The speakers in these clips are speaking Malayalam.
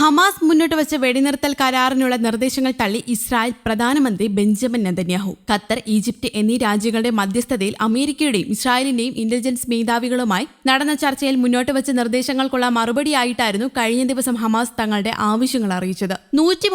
ഹമാസ് മുന്നോട്ട് വെച്ച വെടിനിർത്തൽ കരാറിനുള്ള നിർദ്ദേശങ്ങൾ തള്ളി ഇസ്രായേൽ പ്രധാനമന്ത്രി ബെഞ്ചമിൻ നെതന്യാഹു. ഖത്തർ ഈജിപ്ത് എന്നീ രാജ്യങ്ങളുടെ മധ്യസ്ഥതയിൽ അമേരിക്കയുടെയും ഇസ്രായേലിന്റെയും ഇന്റലിജൻസ് മേധാവികളുമായി നടന്ന ചർച്ചയിൽ മുന്നോട്ട് വെച്ച നിർദ്ദേശങ്ങൾക്കുള്ള മറുപടിയായിട്ടായിരുന്നു കഴിഞ്ഞ ദിവസം ഹമാസ് തങ്ങളുടെ ആവശ്യങ്ങൾ അറിയിച്ചത്. നൂറ്റി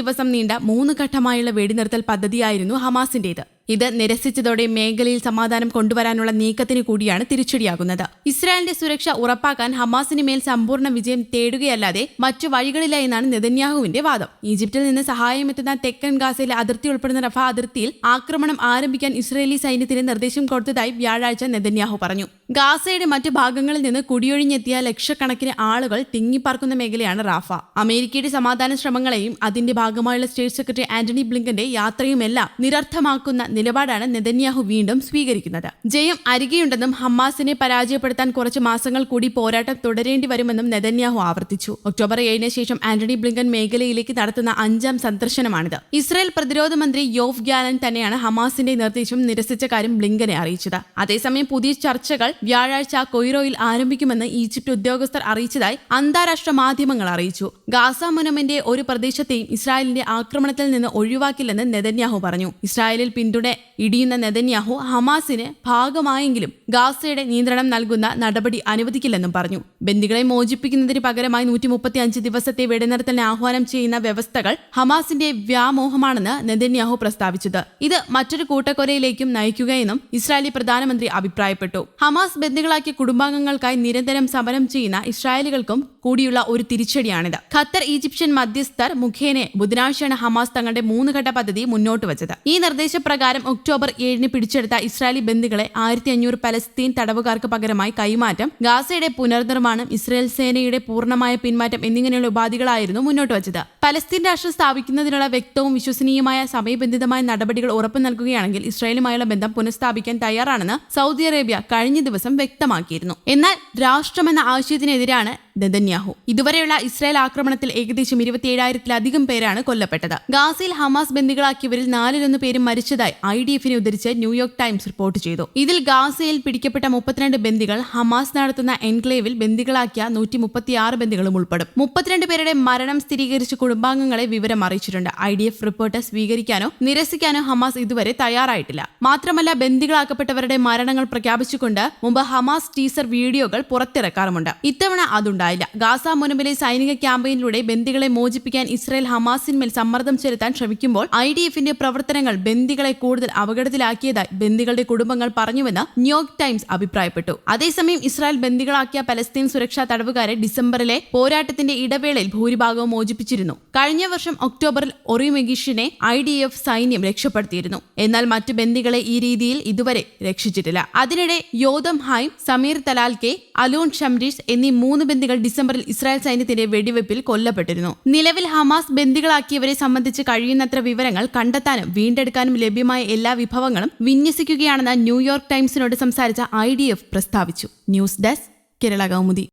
ദിവസം നീണ്ട മൂന്ന് ഘട്ടമായുള്ള വെടിനിർത്തൽ പദ്ധതിയായിരുന്നു ഹമാസിന്റേത്. ഇത് നിരസിച്ചതോടെ മേഖലയിൽ സമാധാനം കൊണ്ടുവരാനുള്ള നീക്കത്തിന് കൂടിയാണ് തിരിച്ചടിയാകുന്നത്. ഇസ്രായേലിന്റെ സുരക്ഷ ഉറപ്പാക്കാൻ ഹമാസിന് മേൽ സമ്പൂർണ വിജയം തേടുകയല്ലാതെ മറ്റു വഴികളില്ല എന്നാണ് നെതന്യാഹുവിന്റെ വാദം. ഈജിപ്തിൽ നിന്ന് സഹായമെത്തുന്ന തെക്കൻ ഗാസയിലെ അതിർത്തി ഉൾപ്പെടുന്ന റഫ അതിർത്തിയിൽ ആക്രമണം ആരംഭിക്കാൻ ഇസ്രായേലി സൈന്യത്തിന് നിർദ്ദേശം കൊടുത്തതായി വ്യാഴാഴ്ച നെതന്യാഹു പറഞ്ഞു. ഗാസയുടെ മറ്റു ഭാഗങ്ങളിൽ നിന്ന് കുടിയൊഴിഞ്ഞെത്തിയ ലക്ഷക്കണക്കിന് ആളുകൾ തിങ്ങിപ്പാർക്കുന്ന മേഖലയാണ് റാഫ. അമേരിക്കയുടെ സമാധാന ശ്രമങ്ങളെയും അതിന്റെ ഭാഗമായുള്ള സ്റ്റേറ്റ് സെക്രട്ടറി ആന്റണി ബ്ലിങ്കന്റെ യാത്രയുമെല്ലാം നിരർത്ഥമാക്കുന്ന നിലപാടാണ് നെതന്യാഹു വീണ്ടും സ്വീകരിക്കുന്നത്. ജയം അരികെയുണ്ടെന്നും ഹമ്മാസിനെ പരാജയപ്പെടുത്താൻ കുറച്ച് മാസങ്ങൾ കൂടി പോരാട്ടം തുടരേണ്ടി വരുമെന്നും നെതന്യാഹു ആവർത്തിച്ചു. ഒക്ടോബർ ഏഴിന് ശേഷം ആന്റണി ബ്ലിങ്കൻ മേഖലയിലേക്ക് നടത്തുന്ന അഞ്ചാം സന്ദർശനമാണിത്. ഇസ്രായേൽ പ്രതിരോധ മന്ത്രി യോഫ് ഗ്യാലൻ തന്നെയാണ് ഹമാസിന്റെ നിർദ്ദേശം നിരസിച്ച കാര്യം ബ്ലിങ്കനെ അറിയിച്ചത്. അതേസമയം പുതിയ ചർച്ചകൾ വ്യാഴാഴ്ച കൊയ്റോയിൽ ആരംഭിക്കുമെന്ന് ഈജിപ്ത് ഉദ്യോഗസ്ഥർ അറിയിച്ചതായി അന്താരാഷ്ട്ര മാധ്യമങ്ങൾ അറിയിച്ചു. ഗാസ മുനമിന്റെ ഒരു പ്രദേശത്തെയും ഇസ്രായേലിന്റെ ആക്രമണത്തിൽ നിന്ന് ഒഴിവാക്കില്ലെന്ന് നെതന്യാഹു പറഞ്ഞു. ഇസ്രായേലിൽ പിന്തുണ ഇടിയുന്ന നെതന്യാഹു ഹമാസിന് ഭാഗമായെങ്കിലും ഗാസയുടെ നിയന്ത്രണം നൽകുന്ന നടപടി അനുവദിക്കില്ലെന്നും പറഞ്ഞു. ബന്ദികളെ മോചിപ്പിക്കുന്നതിന് പകരമായി നൂറ്റി മുപ്പത്തി അഞ്ച് ദിവസത്തെ വെടിനിർത്തലിന് ആഹ്വാനം ചെയ്യുന്ന വ്യവസ്ഥകൾ ഹമാസിന്റെ വ്യാമോഹമാണെന്ന് നെതന്യാഹു പ്രസ്താവിച്ചത്. ഇത് മറ്റൊരു കൂട്ടക്കൊലയിലേക്കും നയിക്കുകയെന്നും ഇസ്രായേലി പ്രധാനമന്ത്രി അഭിപ്രായപ്പെട്ടു. ഹമാസ് ബന്ദികളാക്കിയ കുടുംബാംഗങ്ങൾക്കായി നിരന്തരം സമരം ചെയ്യുന്ന ഇസ്രായേലുകൾക്കും കൂടിയുള്ള ഒരു തിരിച്ചടിയാണിത്. ഖത്തർ ഈജിപ്ഷ്യൻ മധ്യസ്ഥർ മുഖേന ബുധനാഴ്ചയാണ് ഹമാസ് തങ്ങളുടെ മൂന്ന് ഘട്ട പദ്ധതി മുന്നോട്ട് വച്ചത്. ഈ നിർദ്ദേശപ്രകാരം ഒക്ടോബർ ഏഴിന് പിടിച്ചെടുത്ത ഇസ്രായേലി ബന്ദികളെ ആയിരത്തി അഞ്ഞൂറ് പലസ്തീൻ തടവുകാർക്ക് പകരമായി കൈമാറ്റം ഗാസയുടെ പുനർനിർമ്മാണം ഇസ്രായേൽ സേനയുടെ പൂർണമായ പിന്മാറ്റം എന്നിങ്ങനെയുള്ള ഉപാധികളായിരുന്നു മുന്നോട്ട് വച്ചത്. പലസ്തീൻ രാഷ്ട്രം സ്ഥാപിക്കുന്നതിനുള്ള വ്യക്തവും വിശ്വസനീയമായ സമയബന്ധിതമായ നടപടികൾ ഉറപ്പു നൽകുകയാണെങ്കിൽ ഇസ്രായേലുമായുള്ള ബന്ധം പുനഃസ്ഥാപിക്കാൻ തയ്യാറാണെന്ന് സൗദി അറേബ്യ കഴിഞ്ഞ ദിവസം വ്യക്തമാക്കിയിരുന്നു. എന്നാൽ രാഷ്ട്രമെന്ന ആശയത്തിനെതിരാണ് നെതന്യാഹു. ഇതുവരെയുള്ള ഇസ്രായേൽ ആക്രമണത്തിൽ ഏകദേശം ഇരുപത്തിയേഴായിരത്തിലധികം പേരാണ് കൊല്ലപ്പെട്ടത്. ഗാസയിൽ ഹമാസ് ബന്ദികളാക്കിയവരിൽ നാലിലൊന്ന് പേരും മരിച്ചതായി ഐ ഡി എഫിനെ ഉദ്ധരിച്ച് ന്യൂയോർക്ക് ടൈംസ് റിപ്പോർട്ട് ചെയ്തു. ഇതിൽ ഗാസയിൽ പിടിക്കപ്പെട്ട മുപ്പത്തിരണ്ട് ബന്ദികൾ ഹമാസ് നടത്തുന്ന എൻക്ലേവിൽ ബന്ദികളാക്കിയ നൂറ്റി മുപ്പത്തിയാറ് ബന്ദികളും ഉൾപ്പെടും. മുപ്പത്തിരണ്ട് പേരുടെ മരണം സ്ഥിരീകരിച്ച കുടുംബാംഗങ്ങളെ വിവരം അറിയിച്ചിട്ടുണ്ട്. ഐ ഡി എഫ് റിപ്പോർട്ട് സ്വീകരിക്കാനോ നിരസിക്കാനോ ഹമാസ് ഇതുവരെ തയ്യാറായിട്ടില്ല. മാത്രമല്ല ബന്ദികളാക്കപ്പെട്ടവരുടെ മരണങ്ങൾ പ്രഖ്യാപിച്ചുകൊണ്ട് മുമ്പ് ഹമാസ് ടീസർ വീഡിയോകൾ പുറത്തിറക്കാറുമുണ്ട്. ഇത്തവണ അതുണ്ടായില്ല ഗാസ മുനമ്പിലെ സൈനിക ക്യാമ്പയിനിലൂടെ ബന്ദികളെ മോചിപ്പിക്കാൻ ഇസ്രായേൽ ഹമാസിന്മേൽ സമ്മർദ്ദം ചെലുത്താൻ ശ്രമിക്കുമ്പോൾ ഐ ഡി എഫിന്റെ പ്രവർത്തനങ്ങൾ ബന്ദികളെ കൂടുതൽ അപകടത്തിലാക്കിയതായി ബന്ദികളുടെ കുടുംബങ്ങൾ പറഞ്ഞുവെന്ന് ന്യൂയോർക്ക് ടൈംസ് അഭിപ്രായപ്പെട്ടു. അതേസമയം ഇസ്രായേൽ ബന്ദികളാക്കിയ പലസ്തീൻ സുരക്ഷാ തടവുകാരെ ഡിസംബറിലെ പോരാട്ടത്തിന്റെ ഇടവേളയിൽ ഭൂരിഭാഗവും മോചിപ്പിച്ചിരുന്നു. കഴിഞ്ഞ വർഷം ഒക്ടോബറിൽ ഒറി മെഗീഷിനെ ഐ ഡി എഫ് സൈന്യം രക്ഷപ്പെടുത്തിയിരുന്നു. എന്നാൽ മറ്റു ബന്ദികളെ ഈ രീതിയിൽ ഇതുവരെ രക്ഷിച്ചിട്ടില്ല. അതിനിടെ Yotam Haim Samer Talal Talalka Alon Shamriz എന്നീ മൂന്ന് ബന്ദികൾ ഡിസംബറിൽ ഇസ്രായേൽ സൈന്യത്തിന്റെ വെടിവെപ്പിൽ കൊല്ലപ്പെട്ടിരുന്നു. നിലവിൽ ഹമാസ് ബന്ദികളാക്കിയവരെ സംബന്ധിച്ച് കഴിയുന്നത്ര വിവരങ്ങൾ കണ്ടെത്താനും വീണ്ടെടുക്കാനും ലഭ്യമായ എല്ലാ വിഭവങ്ങളും വിന്യസിക്കുകയാണെന്ന് ന്യൂയോർക്ക് ടൈംസിനോട് സംസാരിച്ച ഐ പ്രസ്താവിച്ചു. News desk Kerala Kaumudi.